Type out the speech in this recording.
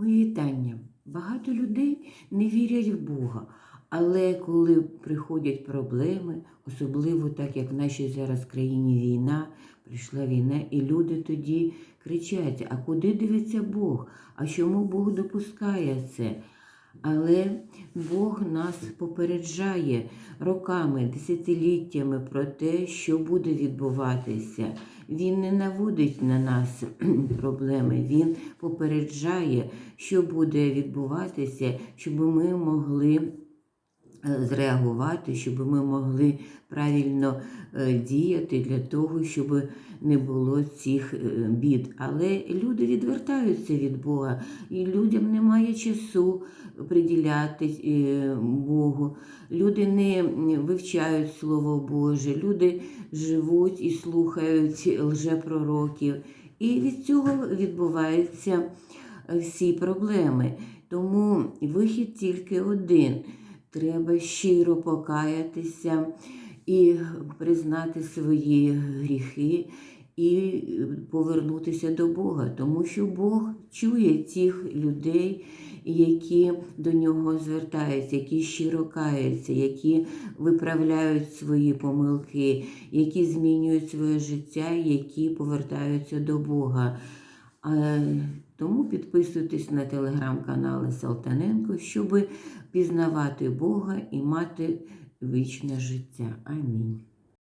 Мої вітання. Багато людей не вірять в Бога, але коли приходять проблеми, особливо так як в нашій зараз країні війна, прийшла війна, і люди тоді кричать: а куди дивиться Бог? А чому Бог допускає це? Але Бог нас попереджає роками, десятиліттями про те, що буде відбуватися. Він не наводить на нас проблеми, він попереджає, що буде відбуватися, щоб ми могли зреагувати, щоб ми могли правильно е, діяти для того, щоб не було цих е, бід. Але люди відвертаються від Бога, і людям немає часу приділяти е, Богу. Люди не вивчають Слово Боже, люди живуть і слухають лжепророків. І від цього відбуваються е, всі проблеми. Тому вихід тільки один. Треба щиро покаятися і признати свої гріхи і повернутися до Бога, тому що Бог чує тих людей, які до нього звертаються, які щиро каються, які виправляють свої помилки, які змінюють своє життя, які повертаються до Бога. Е, Тому підписуйтесь на телеграм-канали Салтаненко, щоб пізнавати Бога і мати вічне життя. Амінь.